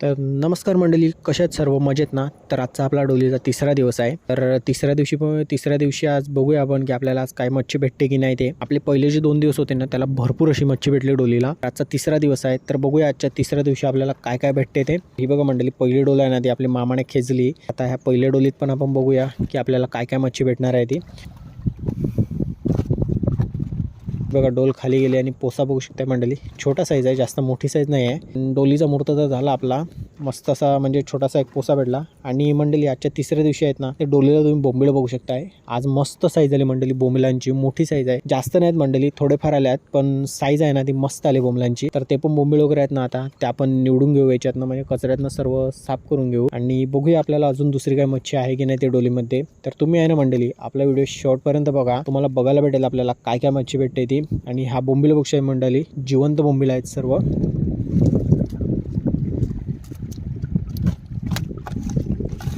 तर नमस्कार मंडळी कशा आहेत सर्व? मजेत ना? तर आजचा आपला डोलीचा तिसरा दिवस आहे. तर तिसऱ्या दिवशी तिसऱ्या दिवशी आज बघूया आपण की आपल्याला आज काय मच्छी भेटते की नाही ते. आपले पहिले जे दोन दिवस होते ना त्याला भरपूर अशी मच्छी भेटली डोलीला. आजचा तिसरा दिवस आहे. तर बघूया आजच्या तिसऱ्या दिवशी आपल्याला काय काय भेटते ते. ही बघा मंडळी पहिली डोल आहे ना ती आपली मामाने खेचली. आता ह्या पहिल्या डोलीत पण आपण बघूया की आपल्याला काय काय मच्छी भेटणार आहे ती. बघा डोल खाली गेली आणि पोसा बघू शकता मंडळी. छोटा साईज आहे जास्त मोठी साईज नाही आहे डोलीचा मुहूर्त तर झाला आपला. मस्त असा म्हणजे छोटासा एक पोसा भेटला. आणि मंडळी आजच्या तिसऱ्या दिवशी आहेत ना ते डोलीला तुम्ही बोंबिळ बघू शकताय. आज मस्त साईज आली मंडळी बोंबिलांची. मोठी साईज आहे. जास्त नाहीत मंडळी थोडेफार आल्या आहेत पण साईज आहे ना ती मस्त आली बोंबलांची. तर ते पण बोंबिळ वगैरे आहेत ना आता ते आपण निवडून घेऊ याच्यातनं. म्हणजे कचऱ्यातनं सर्व साफ करून घेऊ. आणि बघूया आपल्याला अजून दुसरी काय मच्छी आहे की नाही ते डोलीमध्ये. तर तुम्ही आहे ना मंडळी आपला व्हिडिओ शॉर्टपर्यंत बघा. तुम्हाला बघायला भेटेल आपल्याला काय काय मच्छी भेटते ती. आणि हा बोंबील बघू मंडळी. जिवंत बोंबील आहेत सर्व.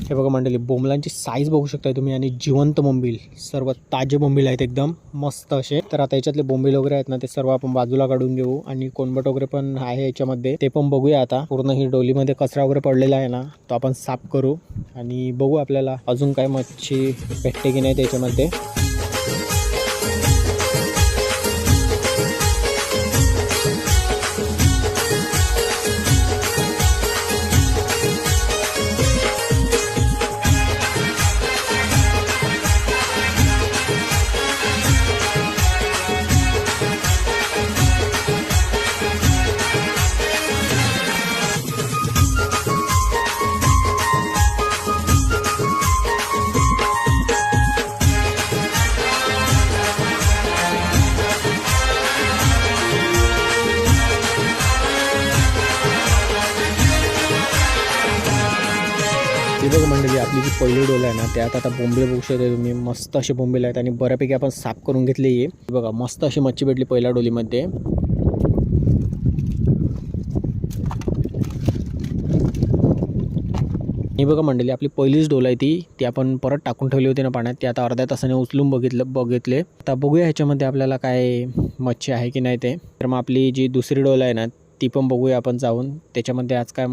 हे बघा मंडळी बोंबलांची साईज बघू शकताय तुम्ही आणि जिवंत बोंबील सर्व ताजे बोंबील आहेत एकदम मस्त असे. तर आता याच्यातले बोंबील वगैरे आहेत ना ते सर्व आपण बाजूला काढून घेऊ आणि कोणबट वगैरे पण आहे याच्यामध्ये ते पण बघूया आता. पूर्ण ही डोलीमध्ये कचरा वगैरे पडलेला आहे ना तो आपण साफ करू आणि बघू आपल्याला अजून काय मच्छी भेटते की नाही त्याच्यामध्ये. हे बघ मंडळी आपली जी पहिली डोल आहे ना त्यात आता बोंबले बघू शकता तुम्ही. मस्त असे बोंबेले आहेत आणि बऱ्यापैकी आपण साफ करून घेतली आहे बघा मस्त अशी मच्छी भेटली पहिल्या डोलीमध्ये. ही बघा मंडळी आपली पहिलीच डोल आहे ती. ती आपण परत टाकून ठेवली होती ना पाण्यात. ती आता अर्ध्या तासाने उचलून बघितलं बघितले. आता बघूया ह्याच्यामध्ये आपल्याला काय मच्छी आहे की नाही ते. तर मग आपली जी दुसरी डोल आहे ना ती पण बघूया आपण जाऊन. त्याच्यामध्ये आज काय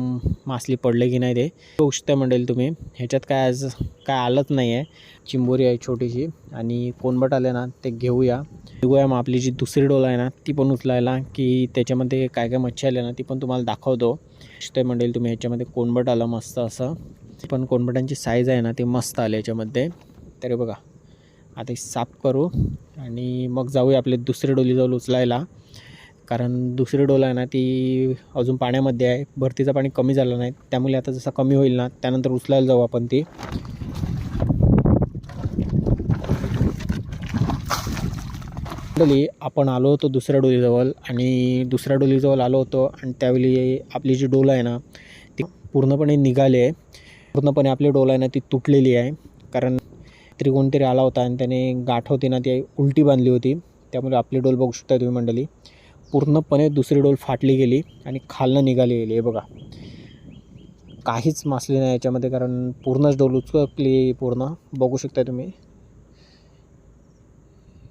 मासली पडले की नाही ते. बघू शकता मंडळी तुम्ही ह्याच्यात काय आज काय आलंच नाही आहे चिंबोरी आहे छोटीशी आणि कोणबट आले ना ते घेऊया. बघूया मग आपली जी दुसरी डोल आहे ना ती पण उचलायला की त्याच्यामध्ये काय काय मच्छी आल्या ना ती पण तुम्हाला दाखवतो. ते मंडळी तुम्ही ह्याच्यामध्ये कोणबट आलं मस्त असं. पण कोणबटांची साईज आहे ना ती मस्त आली याच्यामध्ये तरी बघा. आता साफ करू आणि मग जाऊया आपले दुसरी डोली जाऊन उचलायला. कारण दुसरी डोल आहे ना ती अजून पाण्यामध्ये आहे. भरतीचं पाणी कमी झालं नाही. त्यामुळे आता जसं कमी होईल ना त्यानंतर उचलायला जाऊ आपण ती. डोली आपण आलो होतो दुसऱ्या डोलीजवळ आणि दुसऱ्या डोलीजवळ आलो होतो आणि त्यावेळी आपली जी डोल आहे ना ती पूर्णपणे निघाली आहे. पूर्णपणे आपली डोल आहे ना ती तुटलेली आहे. कारण तरी कोणतरी आला होता आणि त्याने गाठ होती ना ती उलटी बांधली होती. त्यामुळे आपली डोल बघू शकता तुम्ही मंडळी. पूर्णपणे दुसरी डोल फाटली गेली आणि खालनं निघाली गेली. हे बघा. काहीच मासली नाही याच्यामध्ये कारण पूर्णच डोल उचकली पूर्ण. बघू शकता तुम्ही.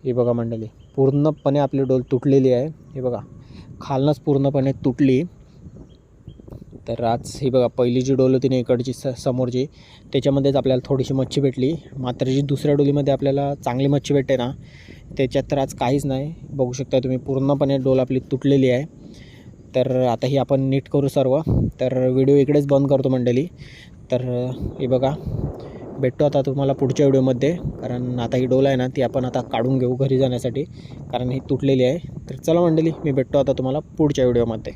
हे बघा मंडळी. पूर्णपणे आपली डोल तुटलेली आहे. हे बघा. खालनंच पूर्णपणे तुटली. तर आज ही बघा पहिली जी डोल होती ना इकडची स समोरची त्याच्यामध्येच आपल्याला थोडीशी मच्छी भेटली. मात्र जी दुसऱ्या डोलीमध्ये आपल्याला चांगली मच्छी भेटते ना त्याच्यात तर आज काहीच नाही. बघू शकता तुम्ही पूर्णपणे डोल आपली तुटलेली आहे. तर आता ही आपण नीट करू सर्व. तर व्हिडिओ इकडेच बंद करतो मंडळी. तर हे बघा भेटतो आता तुम्हाला पुढच्या व्हिडिओमध्ये. कारण आता ही डोल आहे ना ती आपण आता काढून घेऊ घरी जाण्यासाठी. कारण ही तुटलेली आहे. तर चला मंडळी मी भेटतो आता तुम्हाला पुढच्या व्हिडिओमध्ये.